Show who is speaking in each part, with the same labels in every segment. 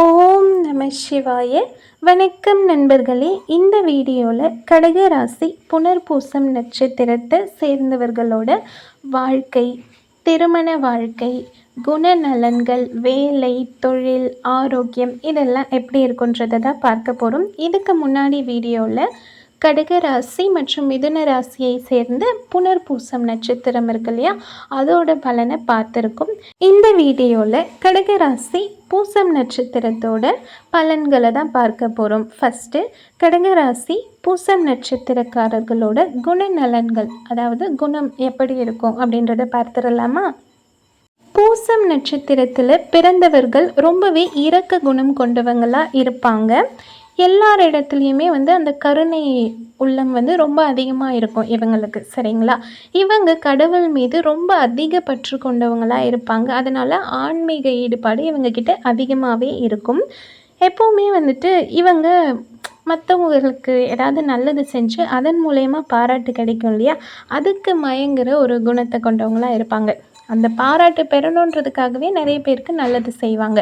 Speaker 1: ஓம் நம சிவாய. வணக்கம் நண்பர்களே. இந்த வீடியோவில் கடக ராசி புனர்பூசம் நட்சத்திரத்தை சேர்ந்தவர்களோட வாழ்க்கை திருமண வாழ்க்கை குணநலன்கள் வேலை தொழில் ஆரோக்கியம் இதெல்லாம் எப்படி இருக்குன்றதை தான் பார்க்க போகிறோம் இதுக்கு முன்னாடி வீடியோவில் கடக ராசி மற்றும் மிதுன ராசியை சேர்ந்த புனர்பூசம் நட்சத்திரம் இருக்கு இல்லையா? அதோட பலனை பார்த்துருக்கோம். இந்த வீடியோவில் கடக ராசி பூசம் நட்சத்திரத்தோட பலன்களை தான் பார்க்க போகிறோம் ஃபஸ்ட்டு கடகராசி பூசம் நட்சத்திரக்காரர்களோட குணநலன்கள் அதாவது குணம் எப்படி இருக்கும் அப்படின்றத பார்த்துடலாமா? பூசம் நட்சத்திரத்தில் பிறந்தவர்கள் ரொம்பவே இரக்க குணம் கொண்டவங்களாக இருப்பாங்க. எல்லார் இடத்துலையுமே வந்து அந்த கருணை உள்ளம் வந்து ரொம்ப அதிகமாக இருக்கும் இவங்களுக்கு சரிங்களா? இவங்க கடவுள் மீது ரொம்ப அதிக பற்று கொண்டவங்களாக இருப்பாங்க. அதனால் ஆன்மீக ஈடுபாடு இவங்கக்கிட்ட அதிகமாகவே இருக்கும். எப்போவுமே வந்துட்டு இவங்க மற்றவங்களுக்கு ஏதாவது நல்லது செஞ்சு அதன் மூலயமா பாராட்டு கிடைக்கும் இல்லையா? அதுக்கு மயங்குற ஒரு குணத்தை கொண்டவங்களாக இருப்பாங்க. அந்த பாராட்டு பெறணுன்றதுக்காகவே நிறைய பேருக்கு நல்லது செய்வாங்க.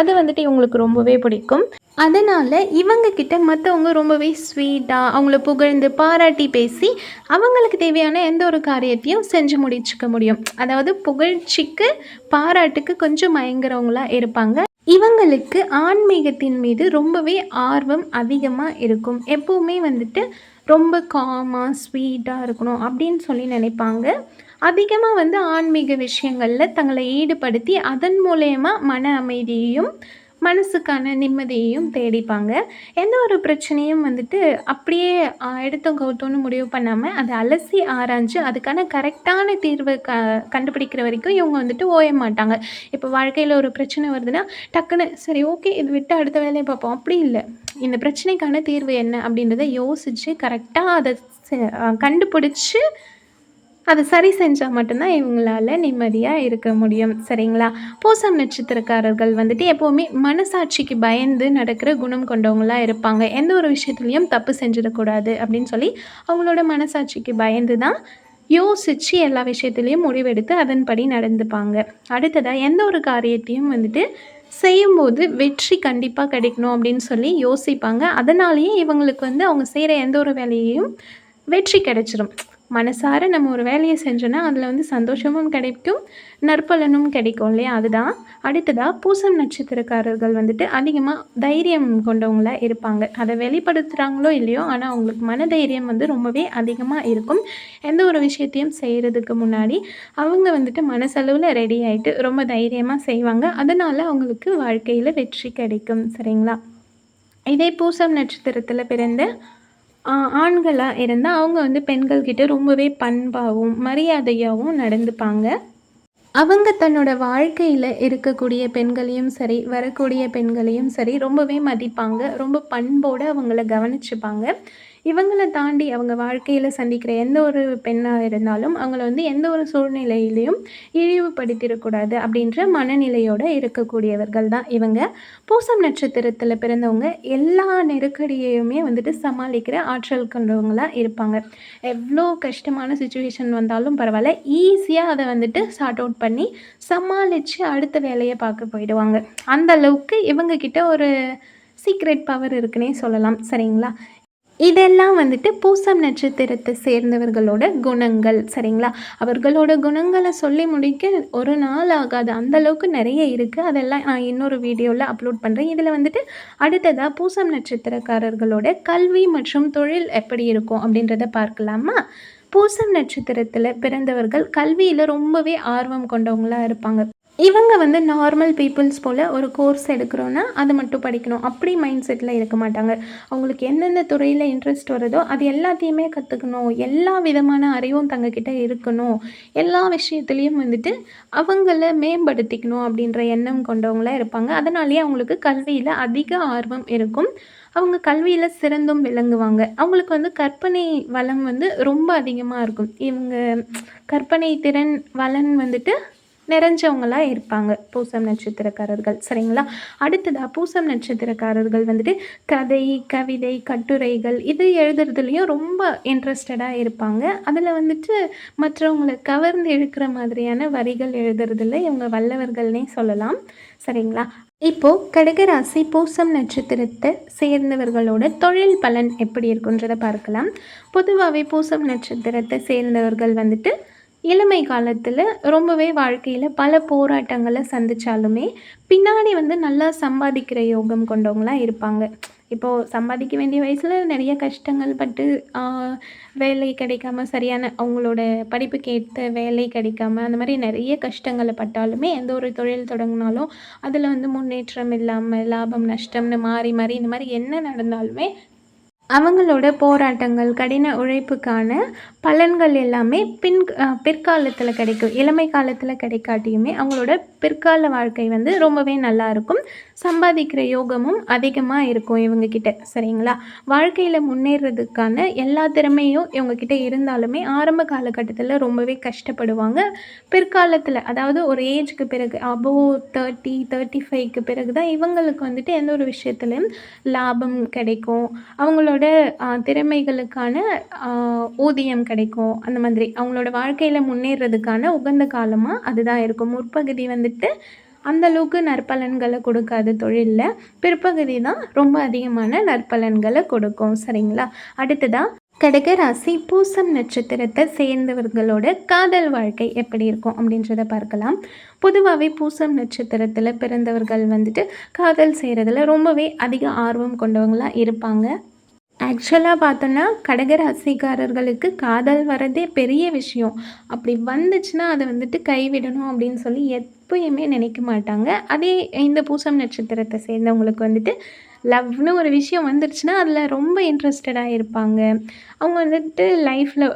Speaker 1: அது வந்துட்டு இவங்களுக்கு ரொம்பவே பிடிக்கும். அதனால் இவங்கக்கிட்ட மற்றவங்க ரொம்பவே ஸ்வீட்டாக அவங்கள புகழ்ந்து பாராட்டி பேசி அவங்களுக்கு தேவையான எந்த ஒரு காரியத்தையும் செஞ்சு முடிச்சுக்க முடியும். அதாவது புகழ்ச்சிக்கு பாராட்டுக்கு கொஞ்சம் மயங்குறவங்களாக இருப்பாங்க. இவங்களுக்கு ஆன்மீகத்தின் மீது ரொம்பவே ஆர்வம் அதிகமாக இருக்கும். எப்போவுமே வந்துட்டு ரொம்ப காமாக ஸ்வீட்டாக இருக்கணும் அப்படின்னு சொல்லி நினைப்பாங்க. அதிகமாக வந்து ஆன்மீக விஷயங்களில் தங்களை ஈடுபடுத்தி அதன் மூலயமா மன அமைதியையும் மனசுக்கான நிம்மதியையும் தேடிப்பாங்க. எந்த ஒரு பிரச்சனையும் வந்துட்டு அப்படியே எடுத்தோம் கவுத்தோன்னு முடிவு பண்ணாமல் அதை அலசி ஆராய்ஞ்சு அதுக்கான கரெக்டான தீர்வை க கண்டுபிடிக்கிற வரைக்கும் இவங்க வந்துட்டு ஓய மாட்டாங்க. இப்போ வாழ்க்கையில் ஒரு பிரச்சனை வருதுன்னா டக்குன்னு சரி ஓகே இது விட்டு அடுத்த வேலையை பார்ப்போம். அப்படி இல்லை. இந்த பிரச்சனைக்கான தீர்வு என்ன அப்படின்றத யோசித்து கரெக்டாக அதை கண்டுபிடிச்சி அதை சரி செஞ்சால் மட்டும்தான் இவங்களால நிம்மதியாக இருக்க முடியும். சரிங்களா? பூசம் நட்சத்திரக்காரர்கள் வந்துட்டு எப்போவுமே மனசாட்சிக்கு பயந்து நடக்கிற குணம் கொண்டவங்களாக இருப்பாங்க. எந்த ஒரு விஷயத்துலையும் தப்பு செஞ்சிடக்கூடாது அப்படின்னு சொல்லி அவங்களோட மனசாட்சிக்கு பயந்து தான் யோசித்து எல்லா விஷயத்துலேயும் முடிவெடுத்து அதன்படி நடந்துப்பாங்க. அடுத்ததாக எந்த ஒரு காரியத்தையும் வந்துட்டு செய்யும்போது வெற்றி கண்டிப்பாக கிடைக்கணும் அப்படின்னு சொல்லி யோசிப்பாங்க. அதனாலேயே இவங்களுக்கு வந்து அவங்க செய்கிற எந்த ஒரு வேலையையும் வெற்றி கிடைச்சிரும். மனசார நம்ம ஒரு வேலையை செஞ்சோன்னா அதில் வந்து சந்தோஷமும் கிடைக்கும் நற்பலனும் கிடைக்கும் இல்லையா? அதுதான். அடுத்ததாக பூசம் நட்சத்திரக்காரர்கள் வந்துட்டு அதிகமாக தைரியம் கொண்டவங்களாக இருப்பாங்க. அதை வெளிப்படுத்துகிறாங்களோ இல்லையோ ஆனால் அவங்களுக்கு மன தைரியம் வந்து ரொம்பவே அதிகமாக இருக்கும். எந்த ஒரு விஷயத்தையும் செய்கிறதுக்கு முன்னாடி அவங்க வந்துட்டு மனசளவில் ரெடி ஆகிட்டு ரொம்ப தைரியமாக செய்வாங்க. அதனால் அவங்களுக்கு வாழ்க்கையில் வெற்றி கிடைக்கும். சரிங்களா? இதே பூசம் நட்சத்திரத்தில் பிறந்த ஆண்களாக இருந்தால் அவங்க வந்து பெண்கள்கிட்ட ரொம்பவே பண்பாகவும் மரியாதையாகவும் நடந்துப்பாங்க. அவங்க தன்னோட வாழ்க்கையில் இருக்கக்கூடிய பெண்களையும் சரி வரக்கூடிய பெண்களையும் சரி ரொம்பவே மதிப்பாங்க. ரொம்ப பண்போடு அவங்கள கவனிச்சுப்பாங்க. இவங்களை தாண்டி அவங்க வாழ்க்கையில் சந்திக்கிற எந்த ஒரு பெண்ணாக இருந்தாலும் அவங்கள வந்து எந்த ஒரு சூழ்நிலையிலையும் இழிவுபடுத்திடக்கூடாது அப்படின்ற மனநிலையோடு இருக்கக்கூடியவர்கள் தான் இவங்க. பூசம் நட்சத்திரத்தில் பிறந்தவங்க எல்லா நெருக்கடியையுமே வந்துட்டு சமாளிக்கிற ஆற்றல் கொண்டவங்களாக இருப்பாங்க. எவ்வளோ கஷ்டமான சுச்சுவேஷன் வந்தாலும் பரவாயில்ல ஈஸியாக அதை வந்துட்டு சார்ட் அவுட் பண்ணி சமாளித்து அடுத்த வேலையை பார்க்க போயிடுவாங்க. அந்த அளவுக்கு இவங்கக்கிட்ட ஒரு சீக்ரெட் பவர் இருக்குன்னே சொல்லலாம். சரிங்களா? இதெல்லாம் வந்துட்டு பூசம் நட்சத்திரத்தை சேர்ந்தவர்களோட குணங்கள் சரிங்களா? அவர்களோட குணங்களை சொல்லி முடிக்க ஒரு நாள் ஆகாது. அந்தளவுக்கு நிறைய இருக்குது அதெல்லாம் நான் இன்னொரு வீடியோவில் அப்லோட் பண்ணுறேன் இதில் வந்துட்டு அடுத்ததாக பூசம் நட்சத்திரக்காரர்களோட கல்வி மற்றும் தொழில் எப்படி இருக்கும் அப்படின்றத பார்க்கலாமா? பூசம் நட்சத்திரத்தில் பிறந்தவர்கள் கல்வியில் ரொம்பவே ஆர்வம் கொண்டவங்களாக இருப்பாங்க. இவங்க வந்து நார்மல் பீப்புள்ஸ் போல் ஒரு கோர்ஸ் எடுக்கிறோன்னா அதை மட்டும் படிக்கணும். அப்படி மைண்ட் செட்டில் இருக்க மாட்டாங்க. அவங்களுக்கு எந்தெந்த துறையில் இன்ட்ரெஸ்ட் வருதோ அது எல்லாத்தையுமே கற்றுக்கணும் எல்லா விதமான அறிவும் தங்கக்கிட்ட இருக்கணும். எல்லா விஷயத்துலேயும் வந்துட்டு அவங்கள மேம்படுத்திக்கணும் அப்படின்ற எண்ணம் கொண்டவங்களாக இருப்பாங்க. அதனாலேயே அவங்களுக்கு கல்வியில் அதிக ஆர்வம் இருக்கும். அவங்க கல்வியில் சிறந்தும் விளங்குவாங்க. அவங்களுக்கு வந்து கற்பனை வளம் வந்து ரொம்ப அதிகமாக இருக்கும். இவங்க கற்பனை திறன் வளன் வந்துட்டு நிறைஞ்சவங்களாக இருப்பாங்க பூசம் நட்சத்திரக்காரர்கள். சரிங்களா? அடுத்ததாக பூசம் நட்சத்திரக்காரர்கள் வந்துட்டு கதை கவிதை கட்டுரைகள் இது எழுதுறதுலேயும் ரொம்ப இன்ட்ரெஸ்டடாக இருப்பாங்க. அதில் வந்துட்டு மற்றவங்களை கவர்ந்து இழுக்கிற மாதிரியான வரிகள் எழுதுறதுல இவங்க வல்லவர்கள்னே சொல்லலாம். சரிங்களா? இப்போது கடகராசி பூசம் நட்சத்திரத்தை சேர்ந்தவர்களோட தொழில் பலன் எப்படி இருக்குன்றதை பார்க்கலாம். பொதுவாகவே பூசம் நட்சத்திரத்தை சேர்ந்தவர்கள் வந்துட்டு இளமை காலத்தில் ரொம்பவே வாழ்க்கையில் பல போராட்டங்களை சந்தித்தாலுமே பின்னாடி வந்து நல்லா சம்பாதிக்கிற யோகம் கொண்டவங்களாம் இருப்பாங்க. இப்போது சம்பாதிக்க வேண்டிய வயசில் நிறைய கஷ்டங்கள் பட்டு வேலை கிடைக்காம சரியான அவங்களோட படிப்புக்கு ஏற்ற வேலை கிடைக்காம அந்த மாதிரி நிறைய கஷ்டங்களை பட்டாலுமே எந்த ஒரு தொழில் தொடங்கினாலும் அதில் வந்து முன்னேற்றம் இல்லாமல் லாபம் நஷ்டம்னு மாறி மாறி இந்த மாதிரி என்ன நடந்தாலுமே அவங்களோட போராட்டங்கள் கடின உழைப்புக்கான பலன்கள் எல்லாமே பின் பிற்காலத்தில் கிடைக்கும் இளமை காலத்தில் கிடைக்காட்டியுமே அவங்களோட பிற்கால வாழ்க்கை வந்து ரொம்பவே நல்லா இருக்கும் சம்பாதிக்கிற யோகமும் அதிகமாக இருக்கும் இவங்கக்கிட்ட சரிங்களா? வாழ்க்கையில் முன்னேறதுக்கான எல்லா திறமையும் இவங்கக்கிட்ட இருந்தாலுமே ஆரம்ப காலகட்டத்தில் ரொம்பவே கஷ்டப்படுவாங்க. பிற்காலத்தில் அதாவது ஒரு ஏஜுக்கு பிறகு அபோ தேர்ட்டி தேர்ட்டி ஃபைவ்க்கு பிறகு தான் இவங்களுக்கு வந்துட்டு எந்த ஒரு விஷயத்துலையும் லாபம் கிடைக்கும். அவங்களோட அவங்களோட திறமைகளுக்கான ஊதியம் கிடைக்கும். அந்த மாதிரி அவங்களோட வாழ்க்கையில் முன்னேறதுக்கான உகந்த காலமாக அதுதான் இருக்கும். முற்பகுதி வந்துட்டு அந்தளவுக்கு நற்பலன்களை கொடுக்காது தொழிலில் பிற்பகுதி தான் ரொம்ப அதிகமான நற்பலன்களை கொடுக்கும் சரிங்களா? அடுத்ததாக கடகராசி பூசம் நட்சத்திரத்தை சேர்ந்தவர்களோட காதல் வாழ்க்கை எப்படி இருக்கும் அப்படின்றத பார்க்கலாம். பொதுவாகவே பூசம் நட்சத்திரத்தில் பிறந்தவர்கள் வந்துட்டு காதல் செய்கிறதுல ரொம்பவே அதிக ஆர்வம் கொண்டவங்களாக இருப்பாங்க. ஆக்சுவலாக பார்த்தோன்னா கடகராசிக்காரர்களுக்கு காதல் வரதே பெரிய விஷயம். அப்படி வந்துச்சுன்னா அதை வந்துட்டு கைவிடணும் அப்படின்னு சொல்லி எத் எப்பயுமே நினைக்க மாட்டாங்க. அதே இந்த பூசம் நட்சத்திரத்தை சேர்ந்தவங்களுக்கு வந்துட்டு லவ்னு ஒரு விஷயம் வந்துருச்சுன்னா அதில் ரொம்ப இன்ட்ரெஸ்டடாக இருப்பாங்க. அவங்க வந்துட்டு லைஃப்பில்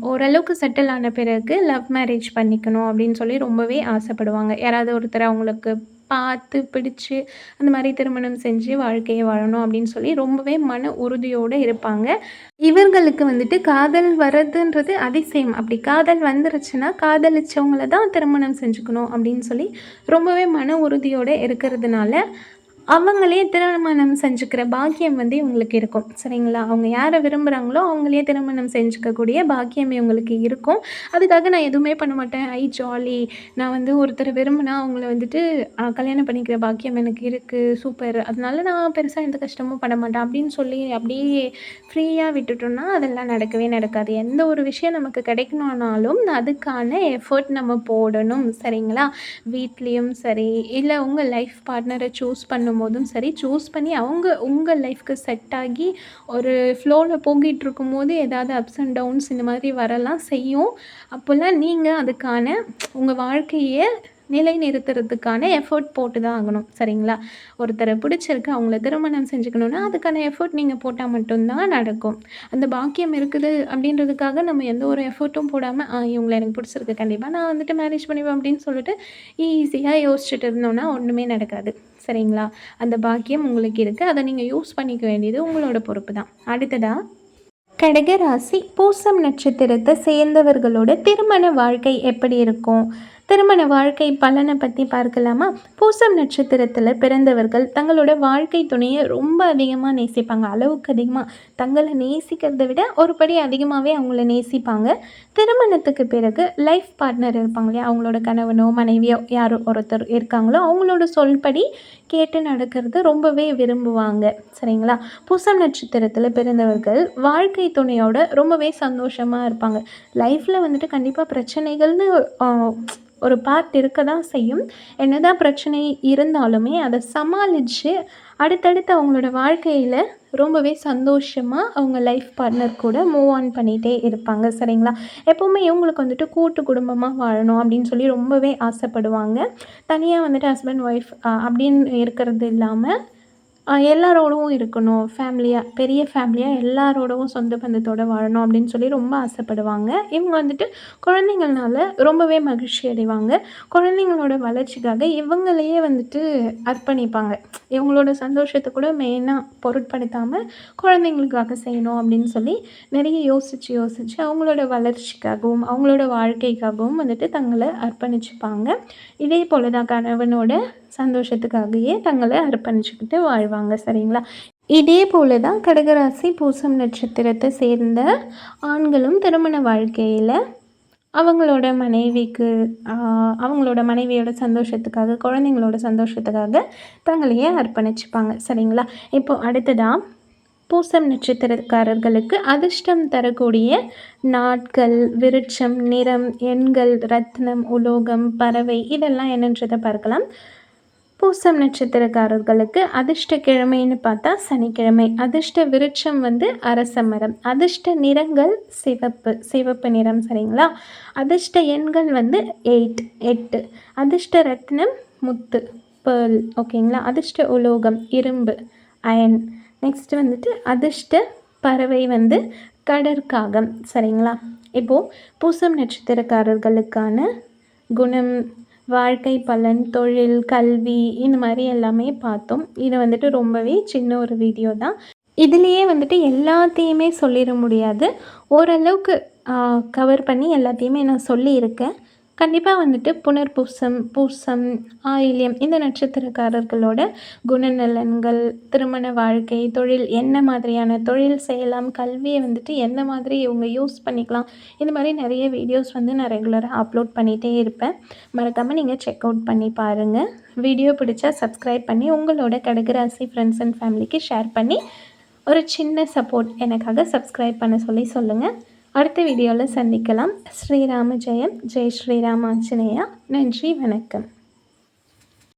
Speaker 1: ஓரளவுக்கு செட்டில் ஆன பிறகு லவ் மேரேஜ் பண்ணிக்கணும் அப்படின்னு சொல்லி ரொம்பவே ஆசைப்படுவாங்க. யாராவது ஒருத்தர் அவங்களுக்கு பார்த்து பிடிச்சு அந்த மாதிரி திருமணம் செஞ்சு வாழ்க்கையை வாழணும் அப்படின்னு சொல்லி ரொம்பவே மன உறுதியோடு இருப்பாங்க. இவர்களுக்கு வந்துட்டு காதல் வர்றதுன்றது அதிசயம். அப்படி காதல் வந்துருச்சுன்னா காதலிச்சவங்கள தான் திருமணம் செஞ்சுக்கணும் அப்படின்னு சொல்லி ரொம்பவே மன உறுதியோடு இருக்கிறதுனால அவங்களே திருமணம் செஞ்சுக்கிற பாக்கியம் வந்து இவங்களுக்கு இருக்கும். சரிங்களா? அவங்க யாரை விரும்புகிறாங்களோ அவங்களே திருமணம் செஞ்சுக்கக்கூடிய பாக்கியம் இவங்களுக்கு இருக்கும். அதுக்காக நான் எதுவுமே பண்ண மாட்டேன். ஐ ஜாலி நான் வந்து ஒருத்தரை விரும்பினா அவங்கள வந்துட்டு கல்யாணம் பண்ணிக்கிற பாக்கியம் எனக்கு இருக்குது சூப்பர். அதனால நான் பெருசாக எந்த கஷ்டமும் பண்ண மாட்டேன். அப்படின்னு சொல்லி அப்படியே ஃப்ரீயாக விட்டுட்டோம்னா அதெல்லாம் நடக்கவே நடக்காது. எந்த ஒரு விஷயம் நமக்கு கிடைக்கணுன்னாலும் அதுக்கான எஃபர்ட் நம்ம போடணும். சரிங்களா? வீட்லேயும் சரி. இல்லை உங்கள் லைஃப் பார்ட்னரை சூஸ் பண்ணும் பண்ணும்போதும் சரி சூஸ் பண்ணி அவங்க உங்கள் லைஃப்க்கு செட் ஆகி ஒரு ஃப்ளோவில் போகிட்டு இருக்கும்போது ஏதாவது அப்ஸ் அண்ட் டவுன்ஸ் இந்த மாதிரி வரலாம் செய்யும். அப்போல்லாம் நீங்கள் அதுக்கான உங்கள் வாழ்க்கையை நிலை நிறுத்துறதுக்கான எஃபர்ட் போட்டு தான் ஆகணும். சரிங்களா? ஒருத்தரை பிடிச்சிருக்கு அவங்கள திருமணம் செஞ்சுக்கணுன்னா அதுக்கான எஃபர்ட் நீங்கள் போட்டால் மட்டும்தான் நடக்கும். அந்த பாக்கியம் இருக்குது அப்படின்றதுக்காக நம்ம எந்த ஒரு எஃபர்ட்டும் போடாமல் இவங்களை எனக்கு பிடிச்சிருக்கு கண்டிப்பாக நான் வந்துட்டு மேரேஜ் பண்ணிப்பேன் அப்படின்னு சொல்லிட்டு ஈஸியாக யோசிச்சுட்டு இருந்தோன்னா ஒன்றுமே நடக்காது. சரிங்களா? அந்த பாக்கியம் உங்களுக்கு இருக்குது அதை நீங்கள் யூஸ் பண்ணிக்க வேண்டியது உங்களோட பொறுப்பு தான் அடுத்ததாக கடகராசி பூசம் நட்சத்திரத்தை சேர்ந்தவர்களோட திருமண வாழ்க்கை எப்படி இருக்கும்? திருமண வாழ்க்கை பலனை பற்றி பார்க்கலாமா? பூசம் நட்சத்திரத்தில் பிறந்தவர்கள் தங்களோட வாழ்க்கை துணையை ரொம்ப அதிகமாக நேசிப்பாங்க. அளவுக்கு அதிகமாக தங்களை நேசிக்கிறத விட ஒரு படி அதிகமாகவே அவங்கள நேசிப்பாங்க. திருமணத்துக்கு பிறகு லைஃப் பார்ட்னர் இருப்பாங்க இல்லையா? அவங்களோட கணவனோ மனைவியோ யாரோ ஒருத்தர் இருக்காங்களோ அவங்களோட சொல்படி கேட்டு நடக்கிறது ரொம்பவே விரும்புவாங்க. சரிங்களா? பூசம் நட்சத்திரத்தில் பிறந்தவர்கள் வாழ்க்கை துணையோட ரொம்பவே சந்தோஷமாக இருப்பாங்க. லைஃப்பில் வந்துட்டு கண்டிப்பாக பிரச்சனைகள்னு ஒரு பார்ட் இருக்க தான் செய்யும். என்ன தான் பிரச்சனை இருந்தாலுமே அதை சமாளித்து அடுத்தடுத்து அவங்களோட வாழ்க்கையில் ரொம்பவே சந்தோஷமாக அவங்க லைஃப் பார்ட்னர் கூட மூவ் ஆன் பண்ணிகிட்டே இருப்பாங்க சரிங்களா? எப்போவுமே இவங்களுக்கு வந்துட்டு கூட்டு குடும்பமாக வாழணும் அப்படின்னு சொல்லி ரொம்பவே ஆசைப்படுவாங்க. தனியாக வந்துட்டு ஹஸ்பண்ட் ஒய்ஃப் அப்படின்னு இருக்கிறது இல்லாமல் எல்லாரோடவும் இருக்கணும். ஃபேமிலியாக பெரிய ஃபேமிலியாக எல்லாரோடவும் சொந்த பந்தத்தோடு வாழணும் அப்படின்னு சொல்லி ரொம்ப ஆசைப்படுவாங்க. இவங்க வந்துட்டு குழந்தைங்கள்னால ரொம்பவே மகிழ்ச்சி அடைவாங்க. குழந்தைங்களோட வளர்ச்சிக்காக இவங்களையே வந்துட்டு அர்ப்பணிப்பாங்க. இவங்களோட சந்தோஷத்தை கூட மெயினாக பொருட்படுத்தாமல் குழந்தைங்களுக்காக செய்யணும் அப்படின்னு சொல்லி நிறைய யோசித்து யோசித்து அவங்களோட வளர்ச்சிக்காகவும் அவங்களோட வாழ்க்கைக்காகவும் வந்துட்டு தங்களை அர்ப்பணிச்சுப்பாங்க. இதே போல் தான் கணவனோட சந்தோஷத்துக்காகவே தங்களை அர்ப்பணிச்சுக்கிட்டு வாழ்வாங்க சரிங்களா? இதே போல தான் கடகராசி பூசம் நட்சத்திரத்தை சேர்ந்த ஆண்களும் திருமண வாழ்க்கையில் அவங்களோட மனைவிக்கு அவங்களோட மனைவியோட சந்தோஷத்துக்காக குழந்தைங்களோட சந்தோஷத்துக்காக தங்களையே அர்ப்பணிச்சுப்பாங்க சரிங்களா? இப்போ அடுத்ததாக பூசம் நட்சத்திரக்காரர்களுக்கு அதிர்ஷ்டம் தரக்கூடிய நாட்கள் விருட்சம் நிறம் எண்கள் ரத்னம் உலோகம் பறவை இதெல்லாம் என்னன்றதை பார்க்கலாம். பூசம் நட்சத்திரக்காரர்களுக்கு அதிர்ஷ்ட கிழமைன்னு பார்த்தா சனிக்கிழமை. அதிர்ஷ்ட விருட்சம் வந்து அரச மரம். அதிர்ஷ்ட நிறங்கள் சிவப்பு. சிவப்பு நிறம் சரிங்களா? அதிர்ஷ்ட எண்கள் வந்து எயிட் எட்டு. அதிர்ஷ்ட ரத்னம் முத்து பேர்ல் ஓகேங்களா? அதிர்ஷ்ட உலோகம் இரும்பு அயன். நெக்ஸ்ட் வந்துட்டு அதிர்ஷ்ட பறவை வந்து கடற்காகம் சரிங்களா? இப்போது பூசம் நட்சத்திரக்காரர்களுக்கான குணம் வாழ்க்கை பலன் தொழில் கல்வி இந்த மாதிரி எல்லாமே பார்த்தோம். இது வந்துட்டு ரொம்பவே சின்ன ஒரு வீடியோ தான். இதுலேயே வந்துட்டு எல்லாத்தையுமே சொல்லிட முடியாது. ஓரளவுக்கு கவர் பண்ணி எல்லாத்தையுமே நான் சொல்லியிருக்கேன். கண்டிப்பாக வந்துட்டு புனர்பூசம் பூசம் ஆயில்யம் இந்த நட்சத்திரக்காரர்களோட குணநலன்கள் திருமண வாழ்க்கை தொழில் என்ன மாதிரியான தொழில் செய்யலாம் கல்வியை வந்துட்டு எந்த மாதிரி இவங்க யூஸ் பண்ணிக்கலாம் இந்த மாதிரி நிறைய வீடியோஸ் வந்து நான் ரெகுலராக அப்லோட் பண்ணிகிட்டே இருப்பேன். மறக்காமல் நீங்கள் செக் அவுட் பண்ணி பாருங்கள் வீடியோ பிடிச்சா சப்ஸ்கிரைப் பண்ணி உங்களோட கடகராசி ஃப்ரெண்ட்ஸ் அண்ட் ஃபேமிலிக்கு ஷேர் பண்ணி ஒரு சின்ன சப்போர்ட் எனக்காக சப்ஸ்கிரைப் பண்ண சொல்லி சொல்லுங்கள் அடுத்த வீடியோவில் சந்திக்கலாம். ஸ்ரீராம ஜெயம். ஜெய் ஸ்ரீராம் ஆஞ்சநேயா நன்றி வணக்கம்.